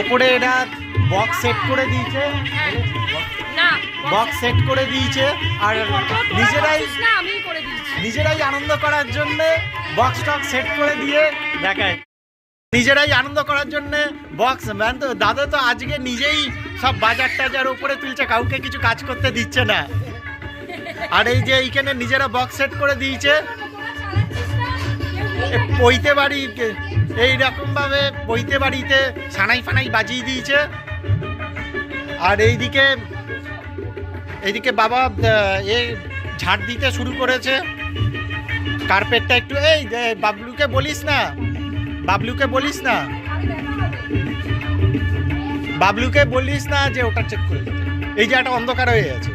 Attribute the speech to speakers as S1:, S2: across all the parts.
S1: ওপরে এটা box set করে দিয়েছে। বক্স সেট করে দিয়েছে আর নিজেরাই নিজেরাই আনন্দ করার জন্য বক্স টক্স সেট করে দিয়ে দেখায়। নিজেরাই আনন্দ করার জন্য বক্স ম্যান তো দাদা তো আজকে নিজেই সব বাজার টাজার উপরে তুলছে কাউকে কিছু কাজ করতে দিচ্ছে না। আর এই যে এইখানে নিজেরা বক্স সেট করে দিয়েছে। পৈতে বাড়ি এইরকম ভাবে পৈতে বাড়িতে সানাই ফানাই বাজিয়ে দিয়েছে। আর এইদিকে এইদিকে বাবা, এ ঝাড় দিতে শুরু করেছে। কার্পেটটা একটু, এই বাবলুকে বলিস না, বাবলুকে বলিস না। বাবলুকে বলিস না যে ওটা চেক করে এই যে একটা অন্ধকার হয়ে আছে।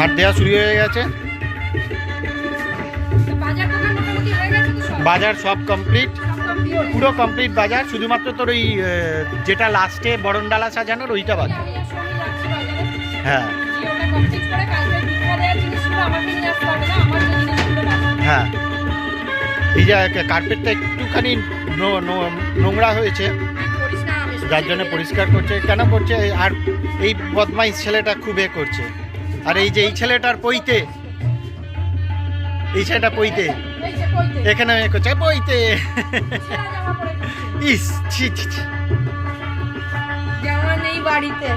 S1: ঝাড় দেওয়া শুরু হয়ে গেছে।
S2: বাজার সব
S1: কমপ্লিট পুরো কমপ্লিট বাজার, শুধুমাত্র তোর ওই যেটা লাস্টে বরণডালা সাজানোর ওইটা
S2: বাজারে।
S1: হ্যাঁ। হ্যাঁ। এই যে কার্পেটটা একটুখানি নোংরা হয়েছে। যার জন্য পরিষ্কার করছে, কেন করছে, আর এই বদমাইশ ছেলেটা খুব এ করছে। আর এই যে এই ছেলেটার পইতে এই ছেলেটা পইতে এখানে এ করছে পইতে। ইস ছি ছি ছি।
S2: বাড়িতে।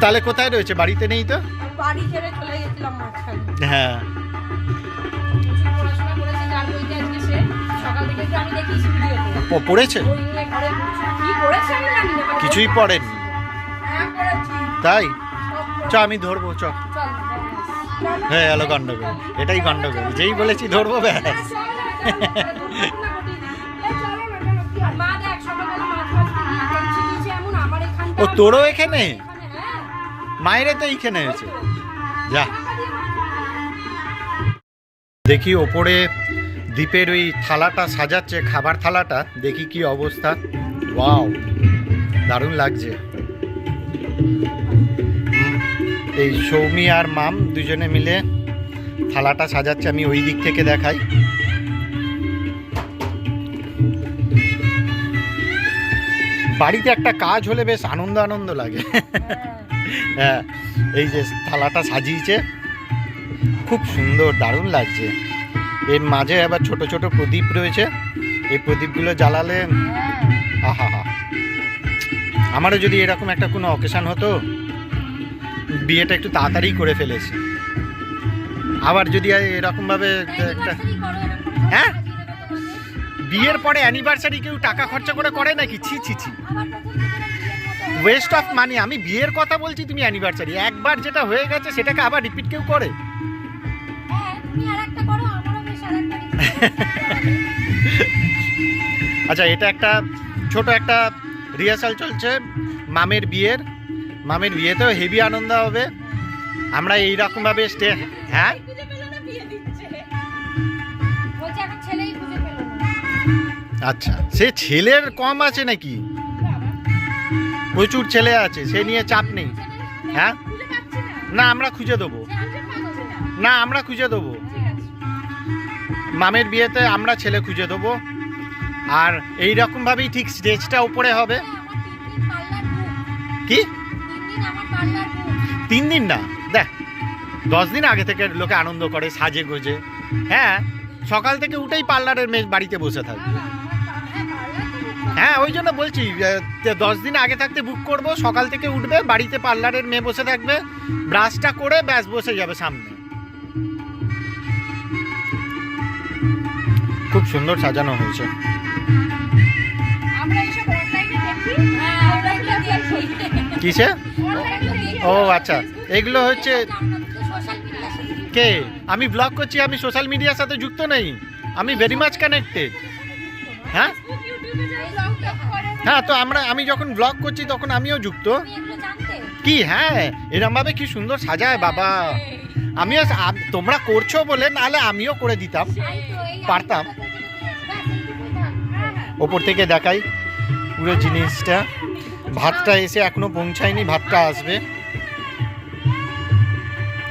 S1: তাহলে কোথায় রয়েছে? বাড়িতে নেই তো?
S2: বাড়ি ছেড়ে চলে গেছিলাম মাঝখানে।
S1: হ্যাঁ।
S2: আমি
S1: পড়েছে?
S2: আমি
S1: কিছুই পড়েন।
S2: হ্যাঁ
S1: তাই? চ, আমি ধরবো, চ। হ্যাঁ এলো গন্ডগোল। এটাই গন্ডগোল। যেই বলেছি ধরবো, ব্যাস। ও, তোরও এখানে। মায়ের তো এইখানে হয়েছে যা। দেখি ওপরে দ্বীপের ওই থালাটা সাজাচ্ছে, খাবার থালাটা। দেখি কি অবস্থা। ওয়াও, দারুণ লাগছে। এই সৌমি আর মাম দুজনে মিলে থালাটা সাজাচ্ছে আমি ওই দিক থেকে দেখাই। বাড়িতে একটা কাজ হলে বেশ আনন্দ আনন্দ লাগে। হ্যাঁ। এই যে থালাটা সাজিয়েছে খুব সুন্দর দারুণ লাগছে। এর মাঝে আবার ছোট ছোট প্রদীপ রয়েছে এই প্রদীপগুলো জ্বালালে আহা হা আমারও যদি এরকম একটা কোনো অকেশান হতো বিয়েটা একটু তাড়াতাড়ি করে ফেলেছি। আবার যদি এরকমভাবে একটা হ্যাঁ? বিয়ের পরে অ্যানিভার্সারি কেউ টাকা খরচা করে করে নাকি? ছি ছি ছি। ওয়েস্ট অফ মানি আমি বিয়ের কথা বলছি তুমি অ্যানিভার্সারি একবার যেটা হয়ে গেছে সেটাকে আবার রিপিট কেউ করে? আচ্ছা এটা একটা ছোট একটা রিহার্সাল চলছে মামের বিয়ের। মামের বিয়েতেও হেভি আনন্দ হবে। আমরা এইরকমভাবে স্টে হ্যাঁ? আচ্ছা সে ছেলের কম আছে নাকি? প্রচুর ছেলে আছে সে নিয়ে চাপ নেই। হ্যাঁ?
S2: না।
S1: আমরা খুঁজে দেবো।
S2: না।
S1: আমরা খুঁজে দেবো। মামের বিয়েতে আমরা ছেলে খুঁজে দেবো। আর এই রকমভাবেই ঠিক স্টেজটা উপরে হবে। কি? তিন দিন না? দেখ দশ দিন আগে থেকে লোকে আনন্দ করে সাজে গোজে। হ্যাঁ সকাল থেকে উঠেই পার্লারের মেয়ে বাড়িতে বসে থাকবে। হ্যাঁ ওই জন্য বলছি যে দশ দিন আগে থাকতে বুক করব সকাল থেকে উঠবে বাড়িতে পার্লারের মেয়ে বসে থাকবে ব্রাশটা করে ব্যাস বসে যাবে সামনে। খুব সুন্দর সাজানো হয়েছে।
S2: হ্যাঁ
S1: কিসে? ও আচ্ছা। এগুলো হচ্ছে কে? আমি ব্লগ করছি, আমি সোশ্যাল মিডিয়ার সাথে যুক্ত নেই। আমি ভেরি মাচ কানেক্টেড হ্যাঁ? হ্যাঁ তো আমরা, আমি যখন ব্লগ করছি, তখন আমিও যুক্ত। কি হ্যাঁ? এরমভাবে কি সুন্দর সাজায়, বাবা। আমিও তোমরা করছ বলে, নাহলে আমিও করে দিতাম। পারতাম। ওপর থেকে দেখাই পুরো জিনিসটা। ভাতটা এসে এখনও পৌঁছায়নি ভাতটা আসবে।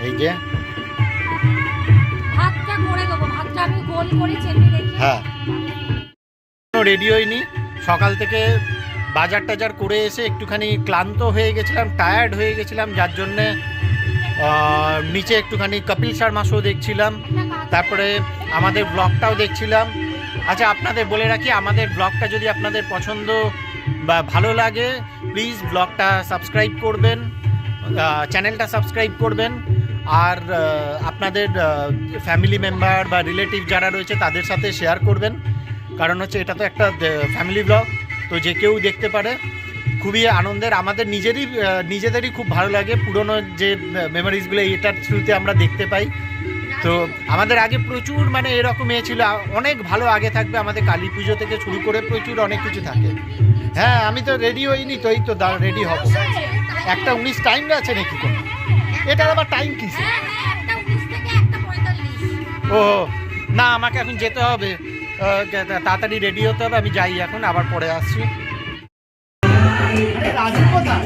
S1: এই যে।
S2: ভাতটা করে দেবো ভাতটা আমি গোল করে চেপে দেখি
S1: হ্যাঁ। রেডি হইনি সকাল থেকে বাজার টাজার করে এসে একটুখানি ক্লান্ত হয়ে গেছিলাম টায়ার্ড হয়ে গেছিলাম যার জন্যে নিচে একটুখানি কপিল শর্মা শো দেখছিলাম। তারপরে আমাদের ব্লগটাও দেখছিলাম। আচ্ছা আপনাদের বলে রাখি আমাদের ব্লগটা যদি আপনাদের পছন্দ বা ভালো লাগে প্লিজ ব্লগটা সাবস্ক্রাইব করবেন চ্যানেলটা সাবস্ক্রাইব করবেন। আর আপনাদের ফ্যামিলি মেম্বার বা রিলেটিভ যারা রয়েছে, তাদের সাথে শেয়ার করবেন। কারণ হচ্ছে এটা তো একটা ফ্যামিলি ব্লগ তো যে কেউ দেখতে পারে, খুবই আনন্দের। আমাদের নিজেরই নিজেদেরই খুব ভালো লাগে। পুরনো যে মেমোরিজগুলো এটার থ্রুতে আমরা দেখতে পাই। তো আমাদের আগে প্রচুর মানে এরকম এ ছিল অনেক ভালো আগে থাকবে আমাদের কালী পুজো থেকে শুরু করে প্রচুর অনেক কিছু থাকে। হ্যাঁ আমি তো রেডি হইনি তো এই তো রেডি হব। একটা উনিশ টাইম আছে নাকি কোনো? এটার আবার টাইম কি?
S2: হ্যাঁ হ্যাঁ একটা উনিশ থেকে একটা পঁয়তাল্লিশ
S1: ও না আমাকে এখন যেতে হবে। তাড়াতাড়ি রেডি হতে হবে আমি যাই এখন আবার পরে আসছি। রাজু কোথায়?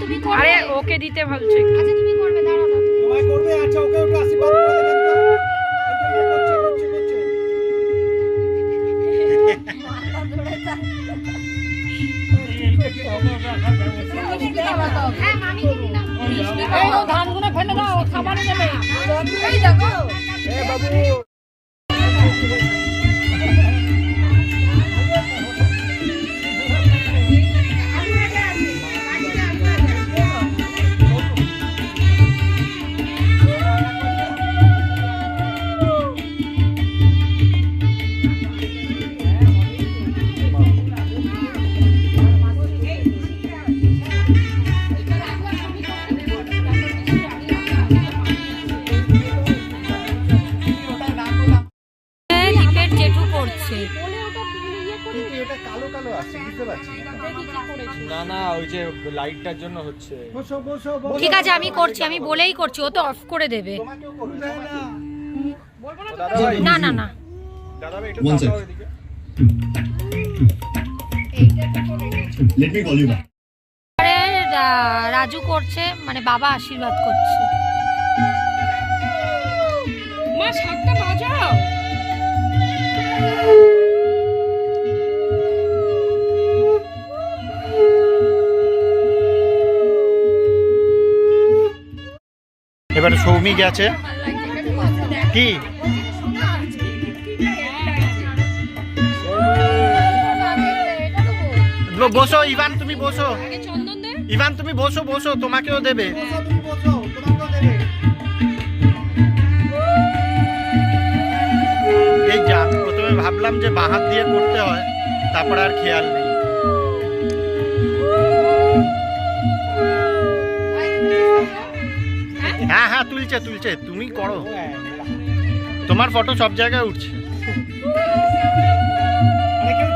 S2: তুমি করবে
S3: আরে ওকে দিতে ভাবছে
S2: আচ্ছা তুমি করবে দাঁড়াও।
S1: তোমায় করবে আচ্ছা ওকে ওকে আশীর্বাদ করে দেবেন
S2: হ্যাঁ
S3: ধানগুলো ফেলে দাও খাবারে যাবে
S2: এই দেখো
S1: বাবু
S4: জন্য হচ্ছে।
S1: বসো বসো বসো।
S3: ঠিক আছে আমি করছি আমি বলেই করছি ও তো অফ করে দেবে। না না। না রাজু করছে মানে বাবা আশীর্বাদ করছে। মা শাকটা বাজাও।
S1: সৌমি গেছে কি? বসো, ইভান, তুমি বসো। ইভান, তুমি বসো বসো, তোমাকেও দেবে। এই যে প্রথমে ভাবলাম যে বাহাত দিয়ে করতে হয়, তারপর আর খেয়াল নেই। হ্যাঁ তুলছে তুলছে। তুমি করো। তোমার ফটো সব জায়গায় উঠছে।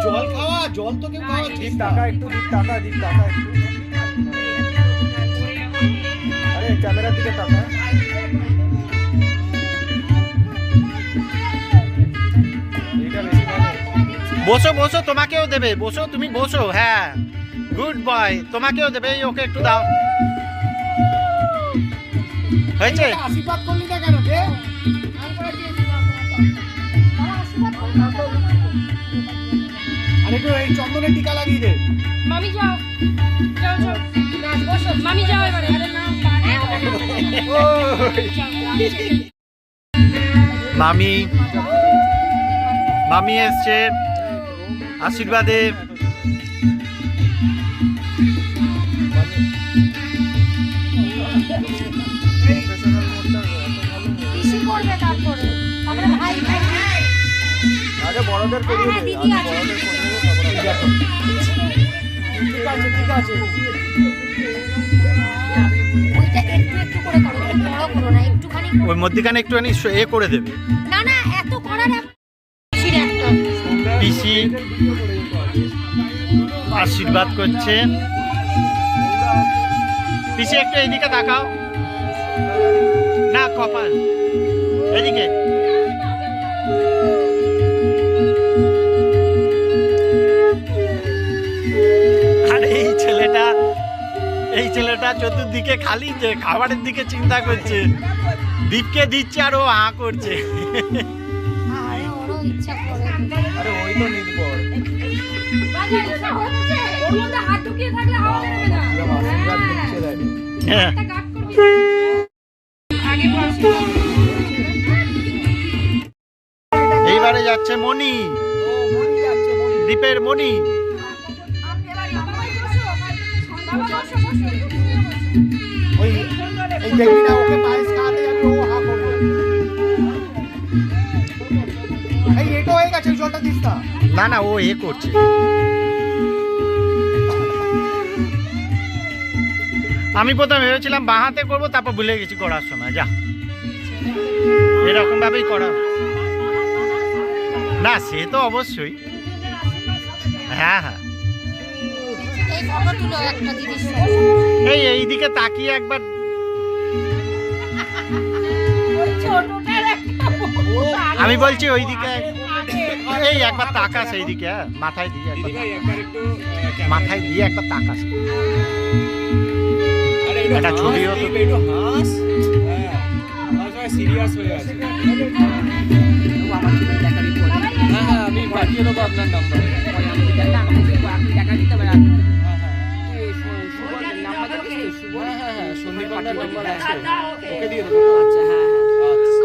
S1: জল খাওয়া? জল তো কেউ খাওয়া
S4: দীপ টাকা একটু দীপ টাকা দীপ টাকা একটু। আরে ক্যামেরার দিকে টাকা এইটা বেশি ভালো
S1: বসো বসো তোমাকেও দেবে। বসো তুমি বসো হ্যাঁ। গুড বয় তোমাকেও দেবে। এই ওকে একটু দাও। হয়েছে?
S5: আশীর্বাদ করলি না কেন কে আরে একটু এই চন্দনের টিকা লাগিয়ে দে।
S2: মামি যাও। যাও যাও। বসো মামি যাও এবারে। আরে না।
S1: মামি মামি এসছে। আশীর্বাদে
S4: আগে বড়দের করিয়ে
S3: হ্যাঁ,
S5: ঠিক আছে ঠিক আছে।
S3: করো।
S1: ওই মধ্যিখানে একটুখানি এ করে দেবে।
S3: না না এত করার আপ- পিসির একটা
S1: পিসি আশীর্বাদ করছে। পিসি একটু এইদিকে তাকাও। না কপাল। এদিকে এই ছেলেটা চতুর্দিকে খালি যে খাবারের দিকে চিন্তা করছে। দীপকে দিচ্ছে আর ও আ করছে।
S3: আরে ওরও ইচ্ছা করে
S4: আরে ওই তো নির্ভর।
S2: বাজার ইচ্ছা হচ্ছে ওর মধ্যে
S5: এই না এটা হয়ে গেছে না।
S1: না ও এ করছে। আমি প্রথমে ভেবেছিলাম বাঁ হাতে করব, তারপর ভুলে গেছি করার সময়, যা। এরকম ভাবেই করা। না, সে তো অবশ্যই। হ্যাঁ হ্যাঁ।
S3: ফটো তুলো একটা দিদির
S1: এই এইদিকে তাকিয়ে একবার। আমি বলছি ওইদিকে এই একবার তাকাস এইদিকে হ্যাঁ, মাথায় দিয়ে মাথায় দিয়ে একবার তাকাস।
S4: আরে একটু
S1: ছবিও তো-
S4: হাস। সিরিয়াস হয়ে আছে। হ্যাঁ হ্যাঁ আমি পাঠিয়ে দেবো আপনার নাম্বার আচ্ছা হ্যাঁ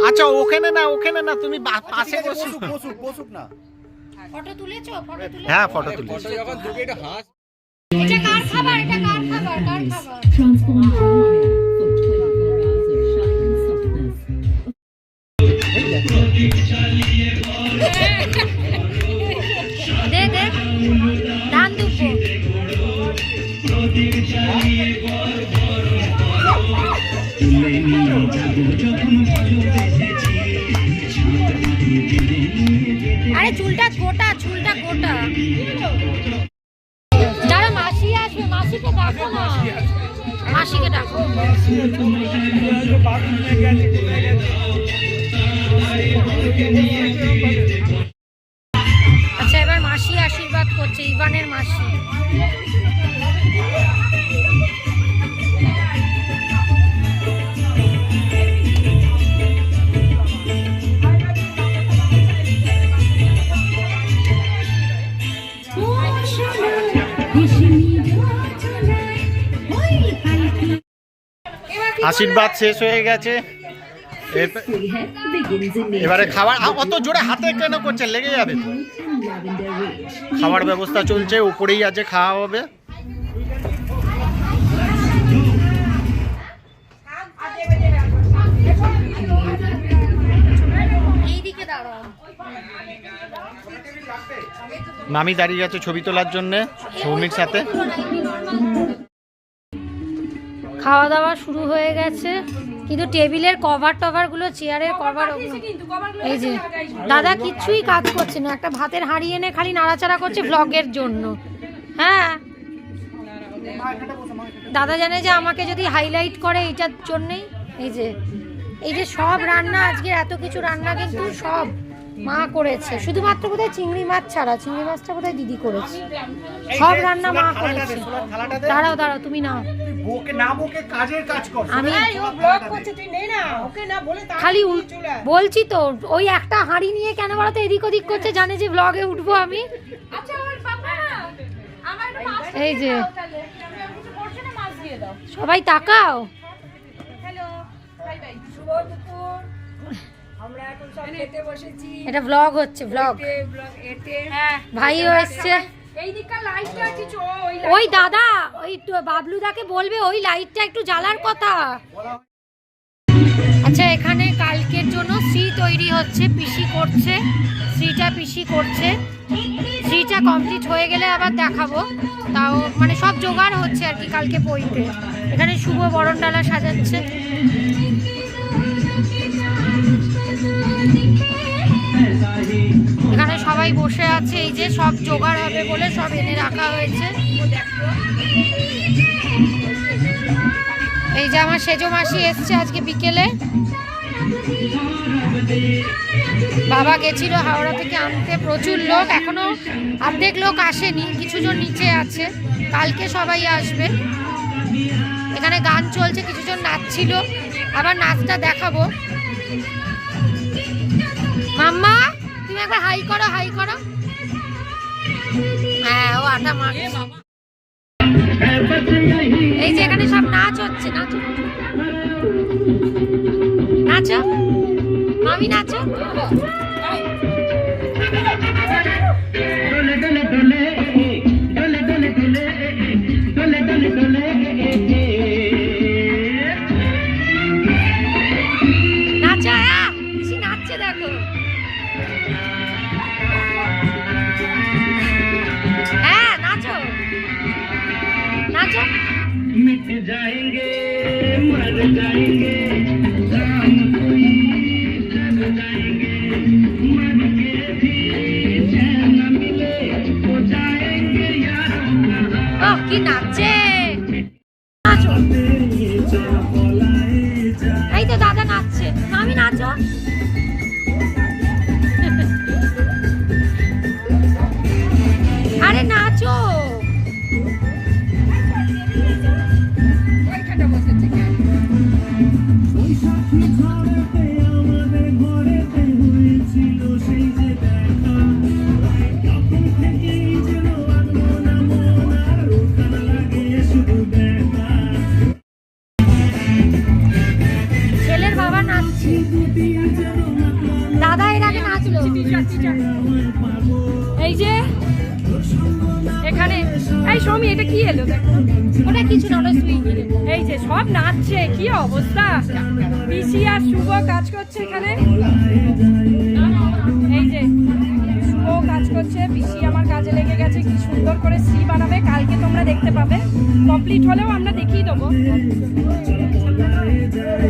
S1: আচ্ছা ওখানে না ওখানে না তুমি বা- পাশে বসো।
S5: বসুক বসুক বসুক না।
S3: ফটো তুলেছো? ফটো তুলে
S1: হ্যাঁ ফটো
S4: তুলেছি। যখন দুটো একটু হাস।
S3: এটা কার খাবার? এটা কার খাবার? কার খাবার? আরে চুলটা গোটা চুলটা গোটা। যারা মাসি আসবে মাসিকে ডাকো না। মাসিকে ডাকো। আশীর্বাদ
S1: শেষ হয়ে গেছে। এবারে খাবার অত জোরে হাতে কেন করছে? লেগে যাবে. খাবার ব্যবস্থা চলছে, উপরেই আছে, খাওয়া হবে। মামি দাঁড়িয়ে আছে ছবি তোলার জন্যে, সৌমির সাথে।
S3: খাওয়া দাওয়া শুরু হয়ে গেছে। কিন্তু টেবিলের কভার টভারগুলো চেয়ারের কভার এই যে দাদা কিচ্ছুই কাজ করছে না। একটা ভাতের হাঁড়ি এনে খালি নাড়াচাড়া করছে ব্লগের জন্য। হ্যাঁ। দাদা জানে যে আমাকে যদি হাইলাইট করে এইটার জন্যেই। এই যে এই যে সব রান্না আজকে এত কিছু রান্না কিন্তু সব মা করেছে। শুধুমাত্র বোধহয় চিংড়ি মাছ ছাড়া চিংড়ি মাছটা বোধহয় দিদি করেছে। সব রান্না মা করেছে। দাঁড়াও দাঁড়াও তুমি নাও।
S5: বউকে না কাজের কাজ কর।
S3: আমি
S6: ব্লগ করছে তুই নে না। ওকে না বলে
S3: খালি বলছি তো ওই একটা হাঁড়ি নিয়ে কেন বলতো এদিক ওদিক করছে জানে যে ব্লগে উঠবো আমি।
S2: আচ্ছা আমার বাবা না আমার মাছ
S3: এই যে।
S2: দাও তাহলে। আমি কিছু করছি না মাছ দিয়ে দাও?
S3: সবাই তাকাও।
S2: হ্যালো বাই বাই
S6: শুভ দুপুর। আমরা এখন সব খেতে বসেছি।
S3: এটা ব্লগ হচ্ছে ব্লগ
S6: ব্লগ এতে।
S2: হ্যাঁ।
S3: ভাইও এসছে।
S2: ওই
S3: ওই দাদা ওই তো বাবলুদাকে বলবে ওই লাইটটা একটু জ্বালার কথা আচ্ছা এখানে কালকের জন্য শ্রী তৈরি হচ্ছে পিসি করছে শ্রীটা পিসি করছে শ্রীটা কমপ্লিট হয়ে গেলে আবার দেখাবো তাও মানে সব জোগাড় হচ্ছে আর কি কালকে পইতে এখানে শুভ বরণ ডালা সাজাচ্ছে এখানে সবাই বসে আছে, এই যে সব জোগাড় হবে বলে সব এনে রাখা হয়েছে। এই যে আমার সেজো মাসি এসছে আজকে বিকেলে। বাবা গেছিল হাওড়া থেকে আনতে, প্রচুর লোক, এখনও অর্ধেক লোক আসেনি কিছু জন নিচে আছে। কালকে সবাই আসবে। এখানে গান চলছে কিছু জন নাচছিল। আবার নাচটা দেখাবো। মাম্মা! তুমি একবার হাই করো হাই করো। হ্যাঁ ও আটা মাখ এই যে এখানে সব নাচ হচ্ছে, নাচ নাচো। মামি নাচো নাচো। কি নাচছে। নাচো। এই তো দাদা নাচছে। আমি নাচো?
S2: এই যে এখানে এই সৌমি এটা কি এলো দেখো?
S3: ওটা কিছু না ওটা সুইগি।
S2: এই যে সব নাচছে কি অবস্থা? পিসি আর শুভ কাজ করছে এখানে। এই যে শুভ কাজ করছে পিসি আমার কাজে লেগে গেছে কি সুন্দর করে সি বানাবে কালকে তোমরা দেখতে পাবে। কমপ্লিট হলেও আমরা দেখিয়ে দেবো।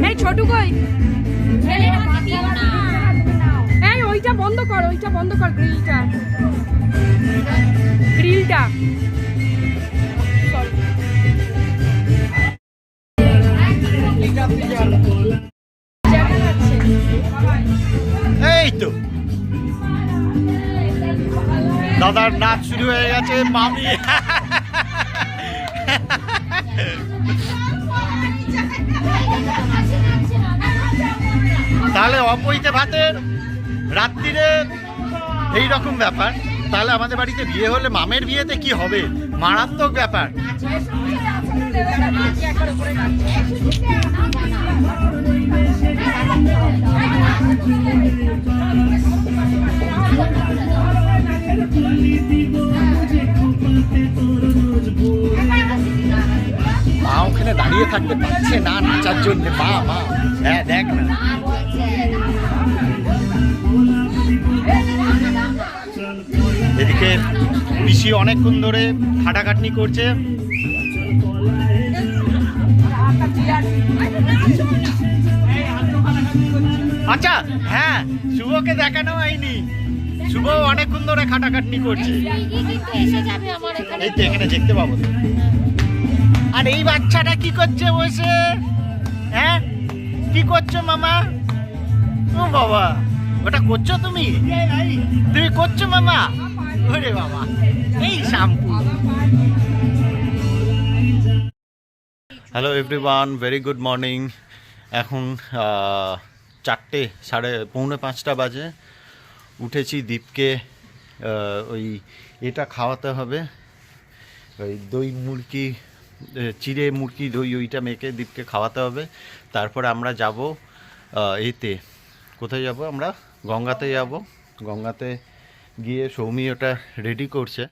S2: এই ছোটু কই? বন্ধ কর, ওইটা বন্ধ কর গ্রিলটা গ্রিলটা
S1: এই তো। দাদার নাচ শুরু হয়ে গেছে, মামি। তাহলে অপৈতে ভাতের রাত্রিরে এই রকম ব্যাপার। তাহলে আমাদের বাড়িতে বিয়ে হলে মামের বিয়েতে কি হবে? মারাত্মক ব্যাপার। মা ওখানে দাঁড়িয়ে থাকতে পারছে না নাচার জন্য। মা মা। হ্যাঁ দেখ না। পিসি অনেকক্ষণ ধরে খাটাখাটনি করছে। আচ্ছা হ্যাঁ শুভকে দেখানো হয়নি। শুভ অনেকক্ষণ ধরে খাটাখাটনি করছে। এই তো এখানে দেখতে পাবো। আর এই বাচ্চাটা কি করছে বসে? হ্যাঁ? কি করছ মামা? ও বাবা, ওটা করছ তুমি? তুমি করছ মামা? ওরে বাবা এই shampoo. Hello everyone very good morning এখন চারটে সাড়ে পৌনে পাঁচটা বাজে। উঠেছি আহ, ওই এটা খাওয়াতে হবে। ওই দই মুরগি চিড়ে মুরগি দই ওইটা মেখে দীপকে খাওয়াতে হবে। তারপর আমরা যাব এতে। কোথায় যাব আমরা? গঙ্গাতে যাব। গঙ্গাতে গিয়ে সৌমি ওটা রেডি করছে।